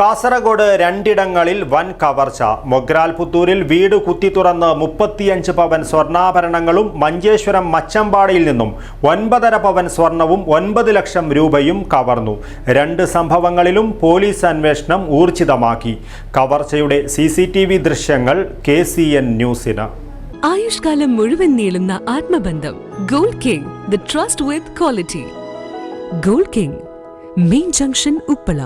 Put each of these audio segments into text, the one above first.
കാസർഗോഡ് രണ്ടിടങ്ങളിൽ വൻ കവർച്ച. മൊഗ്രാൽ പുത്തൂരിൽ വീട് കുത്തി തുറന്ന് മുപ്പത്തിയഞ്ച് പവൻ സ്വർണാഭരണങ്ങളും മഞ്ചേശ്വരം മച്ചമ്പാടിയിൽ നിന്നും ഒൻപതര പവൻ സ്വർണവും ഒൻപത് ലക്ഷം രൂപയും കവർന്നു. രണ്ട് സംഭവങ്ങളിലും പോലീസ് അന്വേഷണം ഊർജിതമാക്കി. കവർച്ചയുടെ സി ദൃശ്യങ്ങൾ കെ സി എൻ ന്യൂസിന്. ആയുഷ്കാലം മുഴുവൻ നീളുന്ന ആത്മബന്ധം. Gold king trust with quality. Gold king main junction Uppala.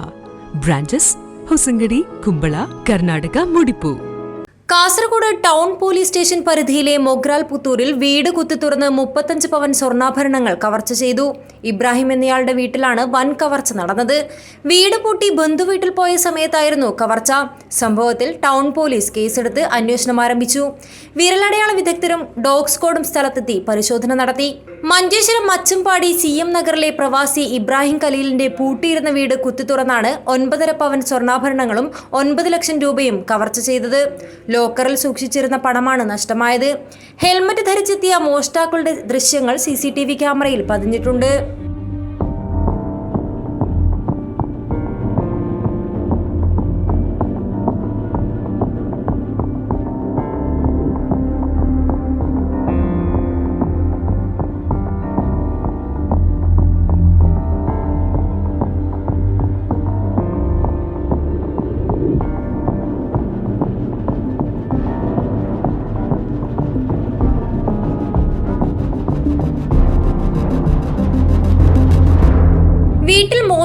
Branches Hosangadi Kumbala Karnataka മുടിപ്പു. Kasaragod town police station പരിധിയിലെ മൊഗ്രാൽ പുത്തൂരിൽ വീട് കുത്തിത്തുറന്ന് മുപ്പത്തഞ്ച് പവൻ സ്വർണാഭരണങ്ങൾ കവർച്ച ചെയ്തു. ഇബ്രാഹിം എന്നയാളുടെ വീട്ടിലാണ് വൻ കവർച്ച നടന്നത്. വീട് പൂട്ടി ബന്ധുവീട്ടിൽ പോയ സമയത്തായിരുന്നു കവർച്ച. സംഭവത്തിൽ ടൗൺ പോലീസ് കേസെടുത്ത് അന്വേഷണം ആരംഭിച്ചു. വിരലടയാള വിദഗ്ധരും ഡോഗ് സ്ക്വാഡും സ്ഥലത്തെത്തി പരിശോധന നടത്തി. മഞ്ചേശ്വരം മച്ചമ്പാടി സി എം നഗറിലെ പ്രവാസി ഇബ്രാഹിം ഖലീലിന്റെ പൂട്ടിയിരുന്ന വീട് കുത്തിത്തുറന്നാണ് ഒൻപതര പവൻ സ്വർണാഭരണങ്ങളും ഒൻപത് ലക്ഷം രൂപയും കവർച്ച ചെയ്തത്. ലോക്കറിൽ സൂക്ഷിച്ചിരുന്ന പണമാണ് നഷ്ടമായത്. ഹെൽമറ്റ് ധരിച്ചെത്തിയ മോഷ്ടാക്കളുടെ ദൃശ്യങ്ങൾ സി ക്യാമറയിൽ പതിഞ്ഞിട്ടുണ്ട്.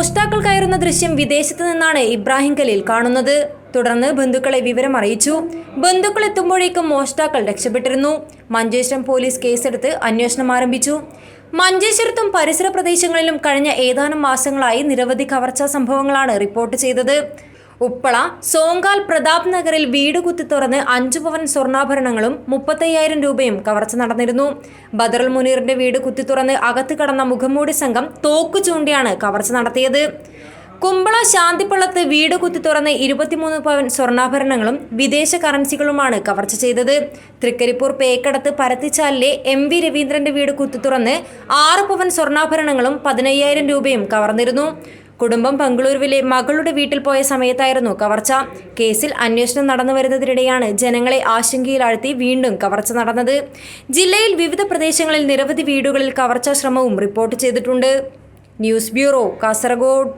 മോഷ്ടാക്കൾ കയറുന്ന ദൃശ്യം വിദേശത്ത് നിന്നാണ് ഇബ്രാഹിം ഖലീൽ കാണുന്നത്. തുടർന്ന് ബന്ധുക്കളെ വിവരം അറിയിച്ചു. ബന്ധുക്കൾ എത്തുമ്പോഴേക്കും മോഷ്ടാക്കൾ രക്ഷപ്പെട്ടിരുന്നു. മഞ്ചേശ്വരം പോലീസ് കേസെടുത്ത് അന്വേഷണം ആരംഭിച്ചു. മഞ്ചേശ്വരത്തും പരിസര പ്രദേശങ്ങളിലും കഴിഞ്ഞ ഏതാനും മാസങ്ങളായി നിരവധി കവർച്ചാ സംഭവങ്ങളാണ് റിപ്പോർട്ട് ചെയ്തത്. ഉപ്പള സോങ്കാൽ പ്രതാപ് നഗറിൽ വീട് കുത്തി തുറന്ന് അഞ്ചു പവൻ സ്വർണാഭരണങ്ങളും മുപ്പത്തയ്യായിരം രൂപയും കവർച്ച നടന്നിരുന്നു. ബദറുൽ മുനീറിന്റെ വീട് കുത്തി തുറന്ന് അകത്ത് കടന്ന മുഖംമൂടി സംഘം തോക്കു ചൂണ്ടിയാണ് കവർച്ച നടത്തിയത്. കുമ്പള ശാന്തിപ്പള്ളത്ത് വീട് കുത്തി തുറന്ന് ഇരുപത്തിമൂന്ന് പവൻ സ്വർണാഭരണങ്ങളും വിദേശ കറൻസികളുമാണ് കവർച്ച ചെയ്തത്. തൃക്കരിപ്പൂർ പേക്കടത്ത് പരത്തിച്ചാലിലെ എം വി രവീന്ദ്രന്റെ വീട് കുത്തി തുറന്ന് ആറ് പവൻ സ്വർണാഭരണങ്ങളും പതിനയ്യായിരം രൂപയും കവർന്നിരുന്നു. കുടുംബം ബംഗളൂരുവിലെ മകളുടെ വീട്ടിൽ പോയ സമയത്തായിരുന്നു കവർച്ച. കേസിൽ അന്വേഷണം നടന്നു വരുന്നതിനിടെയാണ് ജനങ്ങളെ ആശങ്കയിലാഴ്ത്തി വീണ്ടും കവർച്ച നടന്നത്. ജില്ലയിൽ വിവിധ പ്രദേശങ്ങളിൽ നിരവധി വീടുകളിൽ കവർച്ചാ ശ്രമവും റിപ്പോർട്ട് ചെയ്തിട്ടുണ്ട്. News bureau Kasaragod.